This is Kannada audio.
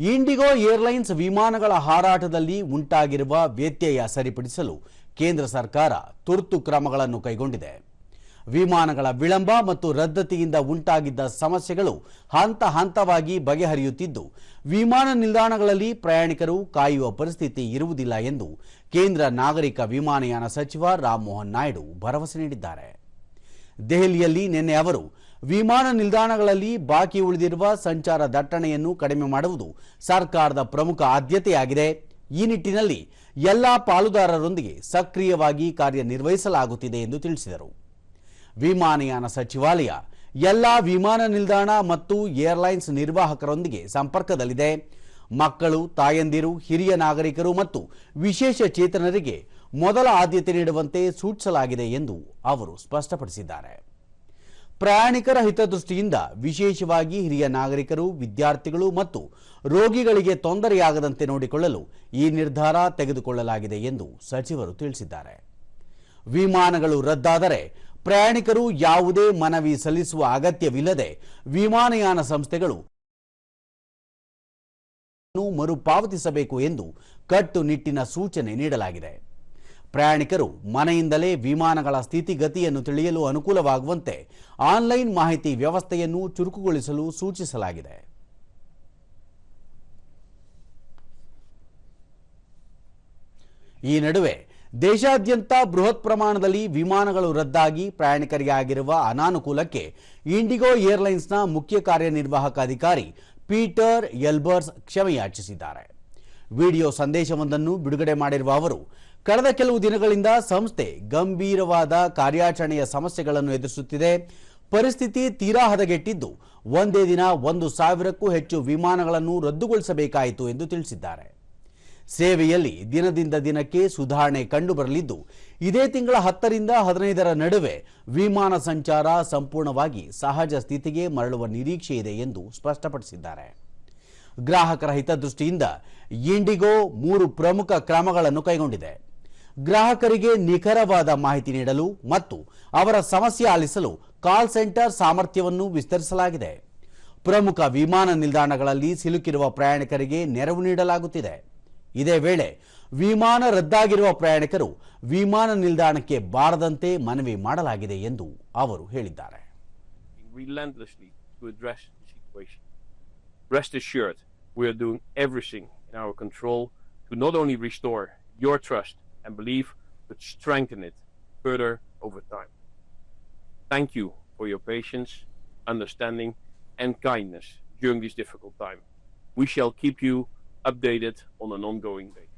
ಇಂಡಿಗೋ ಏರ್ಲೈನ್ಸ್ ವಿಮಾನಗಳ ಹಾರಾಟದಲ್ಲಿ ಉಂಟಾಗಿರುವ ವ್ಯತ್ಯಯ ಸರಿಪಡಿಸಲು ಕೇಂದ್ರ ಸರ್ಕಾರ ತುರ್ತು ಕ್ರಮಗಳನ್ನು ಕೈಗೊಂಡಿದೆ. ವಿಮಾನಗಳ ವಿಳಂಬ ಮತ್ತು ರದ್ದತಿಯಿಂದ ಉಂಟಾಗಿದ್ದ ಸಮಸ್ಯೆಗಳು ಹಂತ ಹಂತವಾಗಿ ಬಗೆಹರಿಯುತ್ತಿದ್ದು, ವಿಮಾನ ನಿಲ್ದಾಣಗಳಲ್ಲಿ ಪ್ರಯಾಣಿಕರು ಕಾಯುವ ಪರಿಸ್ಥಿತಿ ಇರುವುದಿಲ್ಲ ಎಂದು ಕೇಂದ್ರ ನಾಗರಿಕ ವಿಮಾನಯಾನ ಸಚಿವ ರಾಮಮೋಹನ್ ನಾಯ್ಡು ಭರವಸೆ ನೀಡಿದ್ದಾರೆ. ದೆಹಲಿಯಲ್ಲಿ ನಿನ್ನೆ ಅವರು ವಿಮಾನ ನಿಲ್ದಾಣಗಳಲ್ಲಿ ಬಾಕಿ ಉಳಿದಿರುವ ಸಂಚಾರ ದಟ್ಟಣೆಯನ್ನು ಕಡಿಮೆ ಮಾಡುವುದು ಸರ್ಕಾರದ ಪ್ರಮುಖ ಆದ್ಯತೆಯಾಗಿದೆ. ಈ ನಿಟ್ಟಿನಲ್ಲಿ ಎಲ್ಲ ಪಾಲುದಾರರೊಂದಿಗೆ ಸಕ್ರಿಯವಾಗಿ ಕಾರ್ಯನಿರ್ವಹಿಸಲಾಗುತ್ತಿದೆ ಎಂದು ತಿಳಿಸಿದರು. ವಿಮಾನಯಾನ ಸಚಿವಾಲಯ ಎಲ್ಲ ವಿಮಾನ ನಿಲ್ದಾಣ ಮತ್ತು ಏರ್ಲೈನ್ಸ್ ನಿರ್ವಾಹಕರೊಂದಿಗೆ ಸಂಪರ್ಕದಲ್ಲಿದೆ. ಮಕ್ಕಳು, ತಾಯಂದಿರು, ಹಿರಿಯ ನಾಗರಿಕರು ಮತ್ತು ವಿಶೇಷ ಚೇತನರಿಗೆ ಮೊದಲ ಆದ್ಯತೆ ನೀಡುವಂತೆ ಸೂಚಿಸಲಾಗಿದೆ ಎಂದು ಅವರು ಸ್ಪಷ್ಟಪಡಿಸಿದ್ದಾರೆ. ಪ್ರಯಾಣಿಕರ ಹಿತದೃಷ್ಟಿಯಿಂದ ವಿಶೇಷವಾಗಿ ಹಿರಿಯ ನಾಗರಿಕರು, ವಿದ್ಯಾರ್ಥಿಗಳು ಮತ್ತು ರೋಗಿಗಳಿಗೆ ತೊಂದರೆಯಾಗದಂತೆ ನೋಡಿಕೊಳ್ಳಲು ಈ ನಿರ್ಧಾರ ತೆಗೆದುಕೊಳ್ಳಲಾಗಿದೆ ಎಂದು ಸಚಿವರು ತಿಳಿಸಿದ್ದಾರೆ. ವಿಮಾನಗಳು ರದ್ದಾದರೆ ಪ್ರಯಾಣಿಕರು ಯಾವುದೇ ಮನವಿ ಸಲ್ಲಿಸುವ ಅಗತ್ಯವಿಲ್ಲದೆ ವಿಮಾನಯಾನ ಸಂಸ್ಥೆಗಳು ಮರುಪಾವತಿಸಬೇಕು ಎಂದು ಕಟ್ಟುನಿಟ್ಟಿನ ಸೂಚನೆ ನೀಡಲಾಗಿದೆ. ಪ್ರಯಾಣಿಕರು ಮನೆಯಿಂದಲೇ ವಿಮಾನಗಳ ಸ್ಥಿತಿಗತಿಯನ್ನು ತಿಳಿಯಲು ಅನುಕೂಲವಾಗುವಂತೆ ಆನ್ಲೈನ್ ಮಾಹಿತಿ ವ್ಯವಸ್ಥೆಯನ್ನು ಚುರುಕುಗೊಳಿಸಲು ಸೂಚಿಸಲಾಗಿದೆ. ಈ ನಡುವೆ ದೇಶಾದ್ಯಂತ ಬೃಹತ್ ಪ್ರಮಾಣದಲ್ಲಿ ವಿಮಾನಗಳು ರದ್ದಾಗಿ ಪ್ರಯಾಣಿಕರಿಗೆ ಆಗಿರುವ ಅನಾನುಕೂಲಕ್ಕೆ ಇಂಡಿಗೋ ಏರ್ಲೈನ್ಸ್ನ ಮುಖ್ಯ ಕಾರ್ಯನಿರ್ವಾಹಕ ಅಧಿಕಾರಿ ಪೀಟರ್ ಎಲ್ಬರ್ಸ್ ಕ್ಷಮೆಯಾಚಿಸಿದ್ದಾರೆ. ವಿಡಿಯೋ ಸಂದೇಶವೊಂದನ್ನು ಬಿಡುಗಡೆ ಮಾಡಿರುವ ಅವರು ಕಳೆದ ಕೆಲವು ದಿನಗಳಿಂದ ಸಂಸ್ಥೆ ಗಂಭೀರವಾದ ಕಾರ್ಯಾಚರಣೆಯ ಸಮಸ್ಯೆಗಳನ್ನು ಎದುರಿಸುತ್ತಿದೆ. ಪರಿಸ್ಥಿತಿ ತೀರಾ ಹದಗೆಟ್ಟಿದ್ದು, ಒಂದೇ ದಿನ ಒಂದು ಸಾವಿರಕ್ಕೂ ಹೆಚ್ಚು ವಿಮಾನಗಳನ್ನು ರದ್ದುಗೊಳಿಸಬೇಕಾಯಿತು ಎಂದು ತಿಳಿಸಿದ್ದಾರೆ. ಸೇವೆಯಲ್ಲಿ ದಿನದಿಂದ ದಿನಕ್ಕೆ ಸುಧಾರಣೆ ಕಂಡುಬರಲಿದ್ದು, ಇದೇ ತಿಂಗಳ ಹತ್ತರಿಂದ ಹದಿನೈದರ ನಡುವೆ ವಿಮಾನ ಸಂಚಾರ ಸಂಪೂರ್ಣವಾಗಿ ಸಹಜ ಸ್ಥಿತಿಗೆ ಮರಳುವ ನಿರೀಕ್ಷೆ ಇದೆ ಎಂದು ಸ್ಪಷ್ಟಪಡಿಸಿದ್ದಾರೆ. ಗ್ರಾಹಕರ ಹಿತದೃಷ್ಟಿಯಿಂದ ಇಂಡಿಗೋ ಮೂರು ಪ್ರಮುಖ ಕ್ರಮಗಳನ್ನು ಕೈಗೊಂಡಿದೆ. ಗ್ರಾಹಕರಿಗೆ ನಿಖರವಾದ ಮಾಹಿತಿ ನೀಡಲು ಮತ್ತು ಅವರ ಸಮಸ್ಯೆ ಆಲಿಸಲು ಕಾಲ್ ಸೆಂಟರ್ ಸಾಮರ್ಥ್ಯವನ್ನು ವಿಸ್ತರಿಸಲಾಗಿದೆ. ಪ್ರಮುಖ ವಿಮಾನ ನಿಲ್ದಾಣಗಳಲ್ಲಿ ಸಿಲುಕಿರುವ ಪ್ರಯಾಣಿಕರಿಗೆ ನೆರವು ನೀಡಲಾಗುತ್ತಿದೆ. ಇದೇ ವೇಳೆ ವಿಮಾನ ರದ್ದಾಗಿರುವ ಪ್ರಯಾಣಿಕರು ವಿಮಾನ ನಿಲ್ದಾಣಕ್ಕೆ ಬಾರದಂತೆ ಮನವಿ ಮಾಡಲಾಗಿದೆ ಎಂದು ಅವರು ಹೇಳಿದ್ದಾರೆ. Rest assured, doing your trust and belief, but strengthen it further over time. Thank you for your patience, understanding, and kindness during this difficult time. We shall keep you updated on an ongoing basis.